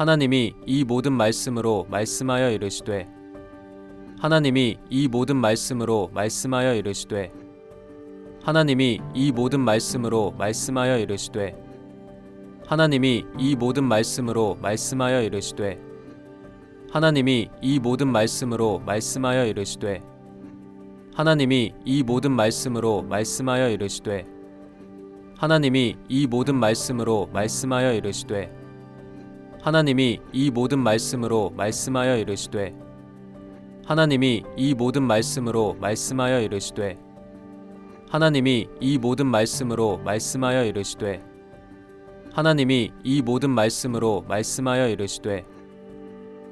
하나님이 이 모든 말씀으로 말씀하여 이르시되 하나님이 이 모든 말씀으로 말씀하여 이르시되 하나님이 이 모든 말씀으로 말씀하여 이르시되 하나님이 이 모든 말씀으로 말씀하여 이르시되 하나님이 이 모든 말씀으로 말씀하여 이르시되 하나님이 이 모든 말씀으로 말씀하여 이르시되 하나님이 이 모든 말씀으로 말씀하여 이르시되 하나님이 이 모든 말씀으로 말씀하여 이르시되 하나님이 이 모든 말씀으로 말씀하여 이르시되 하나님이 이 모든 말씀으로 말씀하여 이르시되 하나님이 이 모든 말씀으로 말씀하여 이르시되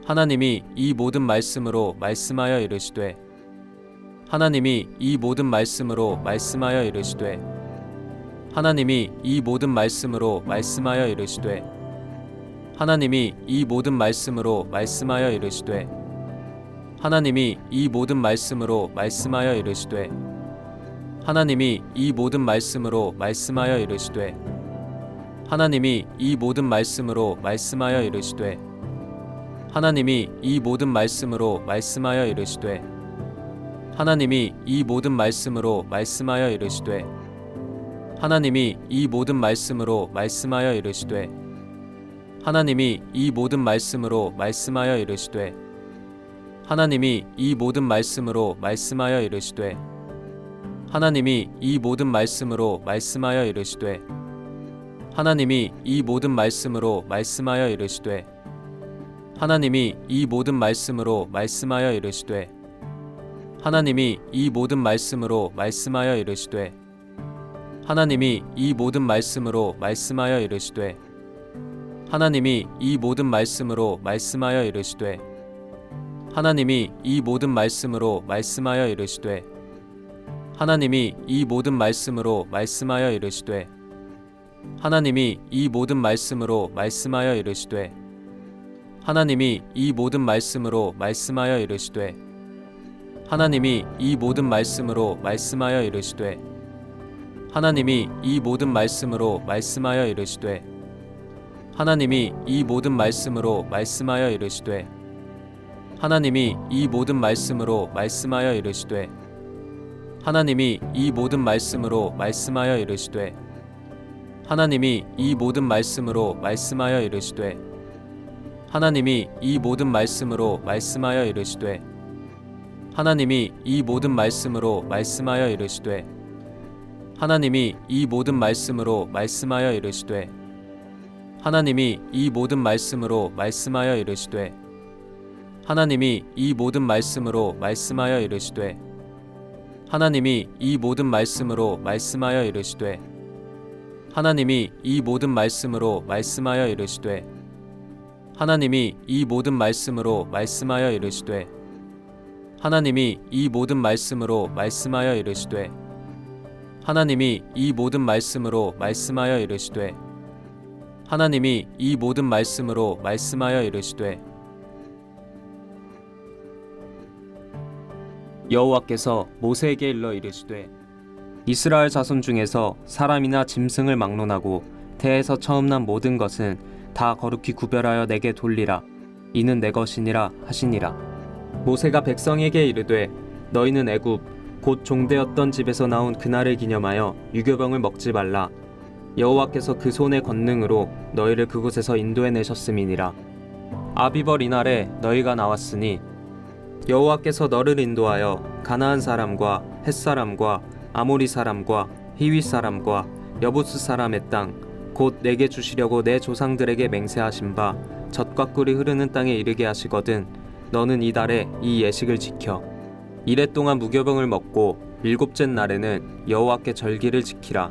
하나님이 이 모든 말씀으로 말씀하여 이르시되 하나님이 이 모든 말씀으로 말씀하여 이르시되 하나님이 이 모든 말씀으로 말씀하여 이르시되 하나님이 이 모든 말씀으로 말씀하여 이르시되 하나님이 이 모든 말씀으로 말씀하여 이르시되 하나님이 이 모든 말씀으로 말씀하여 이르시되 하나님이 이 모든 말씀으로 말씀하여 이르시되 하나님이 이 모든 말씀으로 말씀하여 이르시되 하나님이 이 모든 말씀으로 말씀하여 이르시되 하나님이 이 모든 말씀으로 말씀하여 이르시되 하나님이 이 모든 말씀으로 말씀하여 이르시되 하나님이 이 모든 말씀으로 말씀하여 이르시되 하나님이 이 모든 말씀으로 말씀하여 이르시되 하나님이 이 모든 말씀으로 말씀하여 이르시되 하나님이 이 모든 말씀으로 말씀하여 이르시되 하나님이 이 모든 말씀으로 말씀하여 이르시되 하나님이 이 모든 말씀으로 말씀하여 이르시되 하나님이 이 모든 말씀으로 말씀하여 이르시되 하나님이 이 모든 말씀으로 말씀하여 이르시되 하나님이 이 모든 말씀으로 말씀하여 이르시되 하나님이 이 모든 말씀으로 말씀하여 이르시되 하나님이 이 모든 말씀으로 말씀하여 이르시되 하나님이 이 모든 말씀으로 말씀하여 이르시되 하나님이 이 모든 말씀으로 말씀하여 이르시되 하나님이 이 모든 말씀으로 말씀하여 이르시되 하나님이 이 모든 말씀으로 말씀하여 이르시되 하나님이 이 모든 말씀으로 말씀하여 이르시되 하나님이 이 모든 말씀으로 말씀하여 이르시되 하나님이 이 모든 말씀으로 말씀하여 이르시되 하나님이 이 모든 말씀으로 말씀하여 이르시되 하나님이 이 모든 말씀으로 말씀하여 이르시되 하나님이 이 모든 말씀으로 말씀하여 이르시되 하나님이 이 모든 말씀으로 말씀하여 이르시되 하나님이 이 모든 말씀으로 말씀하여 이르시되 하나님이 이 모든 말씀으로 말씀하여 이르시되 하나님이 이 모든 말씀으로 말씀하여 이르시되 하나님이 이 모든 말씀으로 말씀하여 이르시되 하나님이 이 모든 말씀으로 말씀하여 이르시되 하나님이 이 모든 말씀으로 말씀하여 이르시되 여호와께서 모세에게 일러 이르시되 이스라엘 자손 중에서 사람이나 짐승을 막론하고 태에서 처음 난 모든 것은 다 거룩히 구별하여 내게 돌리라. 이는 내 것이니라 하시니라. 모세가 백성에게 이르되 너희는 애굽 곧 종되었던 집에서 나온 그날을 기념하여 유교병을 먹지 말라 여호와께서 그 손의 권능으로 너희를 그곳에서 인도해 내셨음이니라. 아비벌 이날에 너희가 나왔으니 여호와께서 너를 인도하여 가나안 사람과 헷 사람과 아모리 사람과 히윗 사람과 여부스 사람의 땅 곧 내게 주시려고 내 조상들에게 맹세하신 바 젖과 꿀이 흐르는 땅에 이르게 하시거든 너는 이달에 이 예식을 지켜 이래 동안 무교병을 먹고 일곱째 날에는 여호와께 절기를 지키라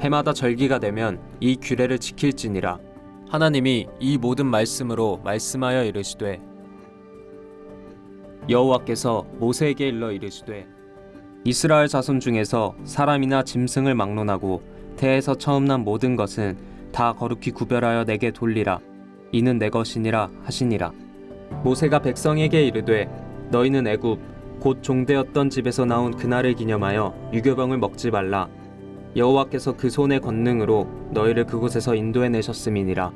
해마다 절기가 되면 이 규례를 지킬지니라. 하나님이 이 모든 말씀으로 말씀하여 이르시되 여호와께서 모세에게 일러 이르시되 이스라엘 자손 중에서 사람이나 짐승을 막론하고 태에서 처음 난 모든 것은 다 거룩히 구별하여 내게 돌리라. 이는 내 것이니라 하시니라. 모세가 백성에게 이르되 너희는 애굽 곧 종되었던 집에서 나온 그날을 기념하여 유교병을 먹지 말라 여호와께서 그 손의 권능으로 너희를 그곳에서 인도해 내셨음이니라.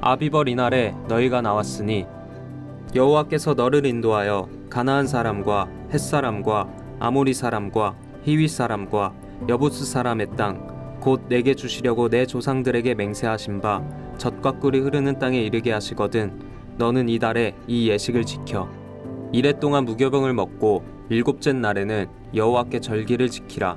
아비벌 이날에 너희가 나왔으니 여호와께서 너를 인도하여 가나안 사람과 헷 사람과 아모리 사람과 히위 사람과 여부스 사람의 땅 곧 내게 주시려고 내 조상들에게 맹세하신 바 젖과 꿀이 흐르는 땅에 이르게 하시거든 너는 이 달에 이 예식을 지켜. 이래 동안 무교병을 먹고 일곱째 날에는 여호와께 절기를 지키라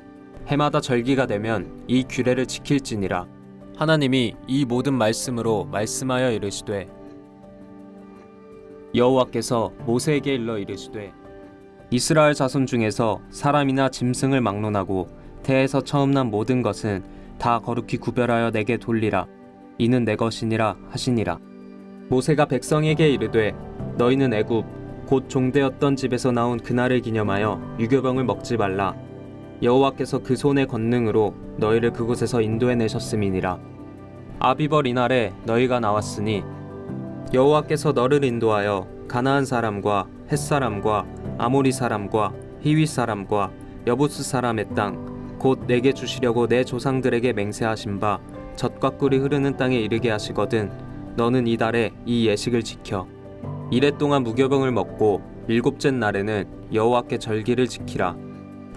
해마다 절기가 되면 이 규례를 지킬지니라. 하나님이 이 모든 말씀으로 말씀하여 이르시되 여호와께서 모세에게 일러 이르시되 이스라엘 자손 중에서 사람이나 짐승을 막론하고 태에서 처음 난 모든 것은 다 거룩히 구별하여 내게 돌리라. 이는 내 것이니라 하시니라. 모세가 백성에게 이르되 너희는 애굽 곧 종되었던 집에서 나온 그날을 기념하여 유교병을 먹지 말라 여호와께서 그 손의 권능으로 너희를 그곳에서 인도해 내셨음이니라. 아비벌 이날에 너희가 나왔으니 여호와께서 너를 인도하여 가나안 사람과 헷 사람과 아모리 사람과 히위 사람과 여부스 사람의 땅 곧 내게 주시려고 내 조상들에게 맹세하신 바 젖과 꿀이 흐르는 땅에 이르게 하시거든 너는 이 달에 이 예식을 지켜. 이래 동안 무교병을 먹고 일곱째 날에는 여호와께 절기를 지키라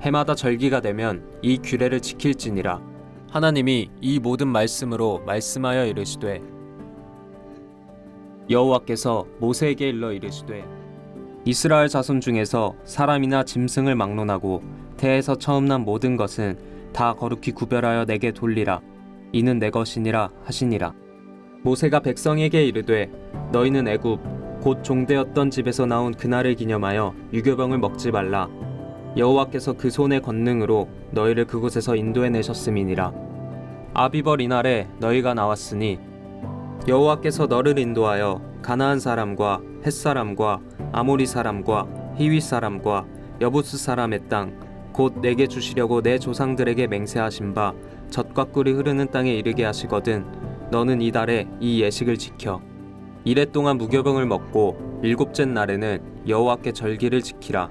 해마다 절기가 되면 이 규례를 지킬지니라. 하나님이 이 모든 말씀으로 말씀하여 이르시되 여호와께서 모세에게 일러 이르시되 이스라엘 자손 중에서 사람이나 짐승을 막론하고 태에서 처음 난 모든 것은 다 거룩히 구별하여 내게 돌리라. 이는 내 것이니라 하시니라. 모세가 백성에게 이르되 너희는 애굽 곧 종되었던 집에서 나온 그날을 기념하여 유교병을 먹지 말라 여호와께서 그 손의 권능으로 너희를 그곳에서 인도해 내셨음이니라. 아비벌 이날에 너희가 나왔으니 여호와께서 너를 인도하여 가나안 사람과 헷 사람과 아모리 사람과 히위 사람과 여부스 사람의 땅 곧 내게 주시려고 내 조상들에게 맹세하신 바 젖과 꿀이 흐르는 땅에 이르게 하시거든 너는 이 달에 이 예식을 지켜. 이래 동안 무교병을 먹고 일곱째 날에는 여호와께 절기를 지키라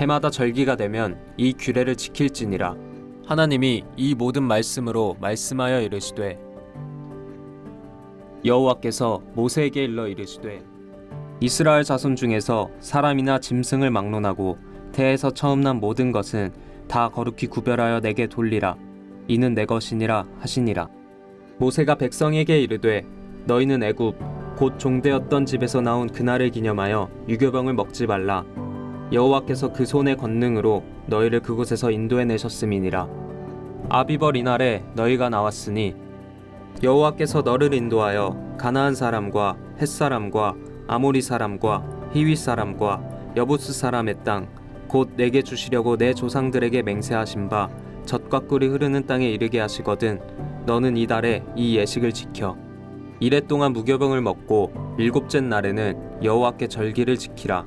해마다 절기가 되면 이 규례를 지킬지니라. 하나님이 이 모든 말씀으로 말씀하여 이르시되 여호와께서 모세에게 일러 이르시되 이스라엘 자손 중에서 사람이나 짐승을 막론하고 태에서 처음 난 모든 것은 다 거룩히 구별하여 내게 돌리라. 이는 내 것이니라 하시니라. 모세가 백성에게 이르되 너희는 애굽 곧 종되었던 집에서 나온 그날을 기념하여 유교병을 먹지 말라 여호와께서 그 손의 권능으로 너희를 그곳에서 인도해 내셨음이니라. 아비벌 이날에 너희가 나왔으니 여호와께서 너를 인도하여 가나안 사람과 헷 사람과 아모리 사람과 히위 사람과 여부스 사람의 땅 곧 내게 주시려고 내 조상들에게 맹세하신 바 젖과 꿀이 흐르는 땅에 이르게 하시거든 너는 이달에 이 예식을 지켜. 이래 동안 무교병을 먹고 일곱째 날에는 여호와께 절기를 지키라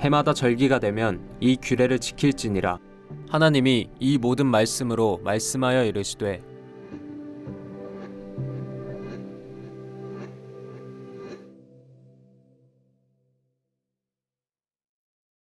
해마다 절기가 되면 이 규례를 지킬지니라. 하나님이 이 모든 말씀으로 말씀하여 이르시되